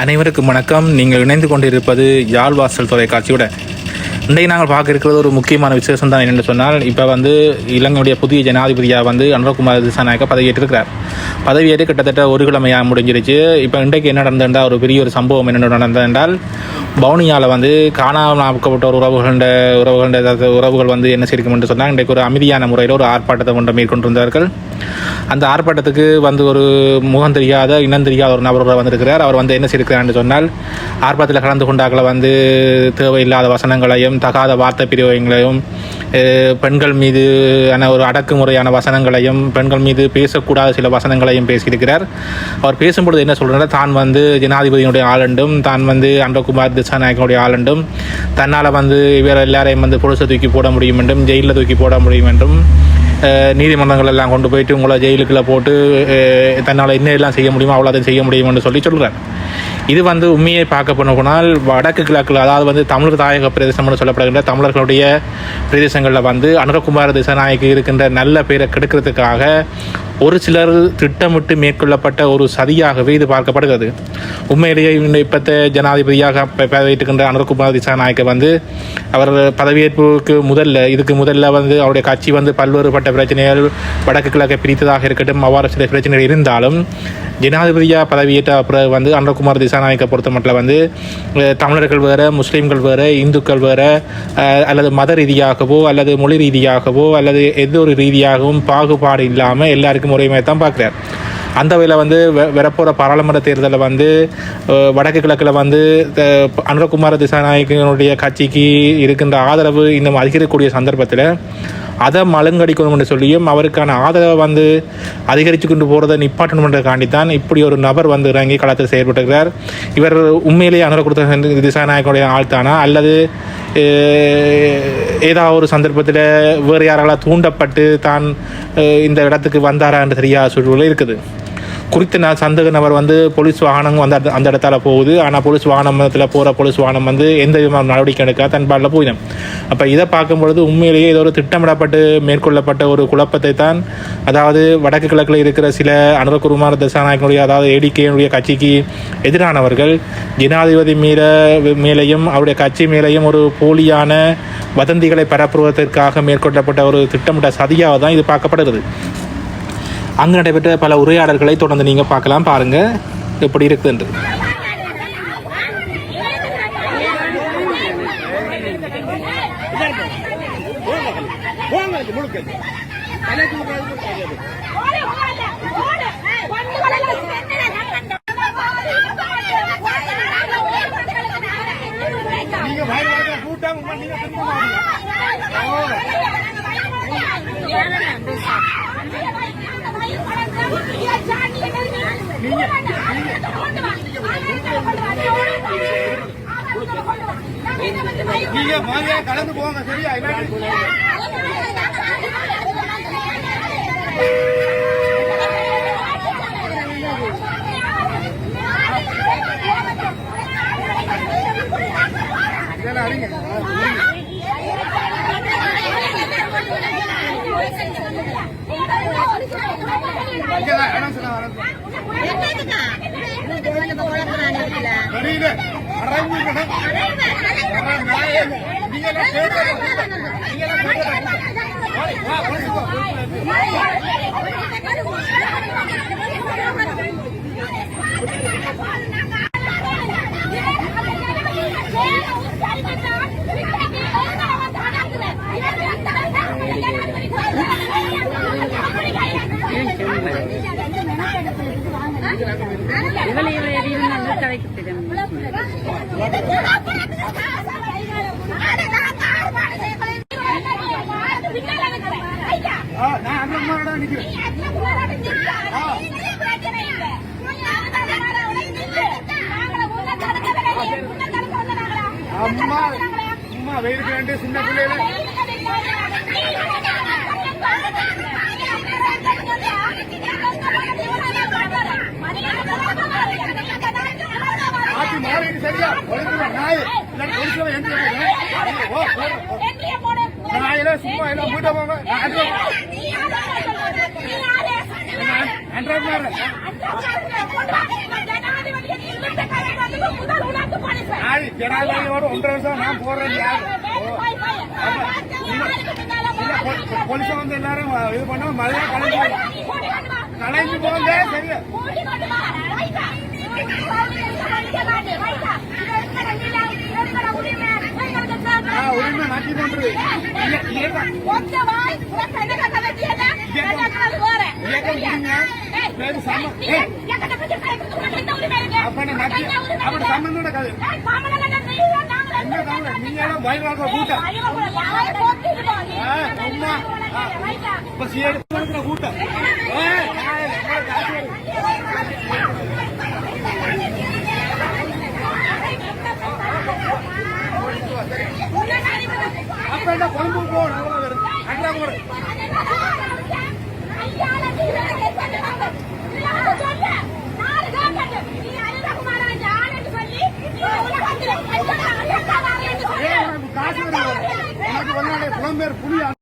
அனைவருக்கும் வணக்கம். நீங்கள் இணைந்து கொண்டிருப்பது யாழ் வாசல் தொலைக்காட்சியுடன். இன்றைக்கு நாங்கள் பார்க்க இருக்கிறது ஒரு முக்கியமான விசேஷம் தான் என்னென்னு சொன்னால் இப்போ வந்து இலங்கையுடைய புதிய ஜனாதிபதியாக வந்து அனுரகுமார் திசாநாயக்க பதவியேற்றிருக்கிறார். பதவியேற்று கிட்டத்தட்ட ஒரு கிழமையாக முடிஞ்சிருச்சு. இப்போ இன்றைக்கு என்ன நடந்ததுண்டா? ஒரு பெரிய ஒரு சம்பவம் என்ன நடந்ததென்றால் பவுனியாவில் வந்து காணாமல் ஆக்கப்பட்ட ஒரு உறவுகள உறவுகள உறவுகள் வந்து என்ன செய்யணும் சொன்னால் இன்றைக்கு ஒரு அமைதியான முறையில் ஒரு ஆர்ப்பாட்டத்தை கொண்டு மேற்கொண்டிருந்தார்கள். அந்த ஆர்ப்பாட்டத்துக்கு வந்து ஒரு முகம் தெரியாத இனம் தெரியாத ஒரு நபர் வந்திருக்கிறார். அவர் வந்து என்ன செய்திருக்கிறார் சொன்னால் ஆர்ப்பாட்டத்தில் கலந்து கொண்டாக்களை வந்து தேவையில்லாத வசனங்களையும் தகாத வார்த்தை பிரிவுகளையும் பெண்கள் மீது ஆன ஒரு அடக்குமுறையான வசனங்களையும் பெண்கள் மீது பேசக்கூடாத சில வசனங்களையும் பேசியிருக்கிறார். அவர் பேசும்பொழுது என்ன சொல்கிறார் தான் வந்து ஜனாதிபதியினுடைய ஆளண்டும் தான் வந்து அன்பகுமார் திசாநாயகனுடைய ஆளண்டும் தன்னால் வந்து இவர் எல்லாரையும் வந்து பொலிசை தூக்கி போட முடியும் என்றும் ஜெயிலில் தூக்கி போட முடியும் என்றும் நீதிமன்றங்கள் எல்லாம் கொண்டு போயிட்டு உங்களை ஜெயிலுக்குள்ளே போட்டு தன்னால் என்ன எல்லாம் செய்ய முடியுமோ அவ்வளோ அதை செய்ய முடியும்னு சொல்லி சொல்கிறார் இது வந்து உண்மையை பார்க்க போன போனால் வடக்கு கிழக்கில் அதாவது வந்து தமிழர் தாயக பிரதேசம்னு சொல்லப்படுகின்ற தமிழர்களுடைய பிரதேசங்களில் வந்து அனுரகுமார திசாநாயக்கு இருக்கின்ற நல்ல பேரை கெடுக்கிறதுக்காக ஒரு சிலர் திட்டமிட்டு மேற்கொள்ளப்பட்ட ஒரு சதியாகவே இது பார்க்கப்படுகிறது. உண்மையிலேயே இப்பத்த ஜனாதிபதியாக ப- பதவியேற்றுக்கின்ற அனுரகுமார் திசாநாயக்க வந்து அவர் பதவியேற்புக்கு முதல்ல இதுக்கு முதல்ல வந்து அவருடைய கட்சி வந்து பல்வேறுபட்ட பிரச்சனைகள் வடக்கு கிழக்கை பிரித்ததாக இருக்கட்டும் அவ்வாறு சில பிரச்சனைகள் இருந்தாலும் ஜனாதிபதியாக பதவியேற்ற பிறகு வந்து அனுரகுமார் திசாநாயக்க பொறுத்த மட்டும் வந்து தமிழர்கள் வேறு முஸ்லீம்கள் வேறு இந்துக்கள் வேறு அல்லது மத ரீதியாகவோ அல்லது மொழி ரீதியாகவோ அல்லது எந்த ஒரு ரீதியாகவும் பாகுபாடு இல்லாமல் எல்லாருக்கும் ஒரே மாதிரி தான் பார்க்குறார். அந்த வகையில் வந்து வரப்போகிற பாராளுமன்ற தேர்தலில் வந்து வடக்கு கிழக்கில் வந்து அனுரகுமார திசாநாயகனுடைய கட்சிக்கு இருக்கின்ற ஆதரவு இன்னும் அதிகரிக்கக்கூடிய சந்தர்ப்பத்தில் அதை மழுங்கடிக்கணும்னு சொல்லியும் அவருக்கான ஆதரவை வந்து அதிகரித்து கொண்டு போகிறத நிப்பாட்டணுன்றதுக்காண்டி தான் இப்படி ஒரு நபர் வந்து இறங்கி களத்தில் செயல்பட்டுகிறார் இவர் உண்மையிலேயே அனுரகுமார திசாநாயகனுடைய ஆள் தானா அல்லது ஏதாவது ஒரு சந்தர்ப்பத்தில் வேறு யாரால தூண்டப்பட்டு தான் இந்த இடத்துக்கு வந்தாரா என்று தெரியாத சூழ்நிலை இருக்குது. குறித்த ந- சந்தேக நபர் வந்து போலீஸ் வாகனம் வந்து அந்த- அந்த இடத்துல போகுது. ஆனால் போலீஸ் வாகனத்தில் போகிற போலீஸ் வாகனம் வந்து எந்த விதமான நடவடிக்கை எடுக்காத தன் பாட்டில் போயிடும் அப்போ இதை பார்க்கும்பொழுது உண்மையிலேயே இது ஒரு திட்டமிடப்பட்டு மேற்கொள்ளப்பட்ட ஒரு குழப்பத்தை தான் அதாவது வடக்கு கிழக்கில் இருக்கிற சில அனுரகுமார் தசாநாயகனுடைய அதாவது ஏடிகேனுடைய கட்சிக்கு எதிரானவர்கள் ஜனாதிபதி மீற மேலேயும் அவருடைய கட்சி மேலேயும் ஒரு போலியான வதந்திகளை பரப்புவதற்காக மேற்கொள்ளப்பட்ட ஒரு திட்டமிட்ட சதியாக தான் இது பார்க்கப்படுகிறது. அங்கு நடைபெற்ற பல உரையாடல்களை தொடர்ந்து நீங்க பார்க்கலாம் பாருங்க. எப்படி இருக்குதுன்று நீங்க கூட்டம் நீங்க வாங்க கலந்து போங்க சரியா? நீங்க எல்லாம் கேட்கறது. நீங்க எல்லாம் கேட்கறது. வா, கொண்டு போ. இவளை இவளை எரியும் நல்ல கதைக்கு தெரியும் நான் அந்த மாதிரி நிக்கிறேன் அம்மா அம்மா வெயிலுக்கு வேண்டிய சின்ன பிள்ளைகளை நான் எல்லாம் சும்மா எல்லாம் போயிட்டு போங்க. ஜனாதிபதியோட ஒன்றரை வருஷம் நான் போடுறேன் போலீஸ் வந்து எல்லாரும் இது பண்ண மதுரை கலைஞ்சு கலைஞ்சு போங்க சரியா? సంబంధం కాదు కూట కూట அப்ப என்ன குழம்பு போ அங்கே 우리 안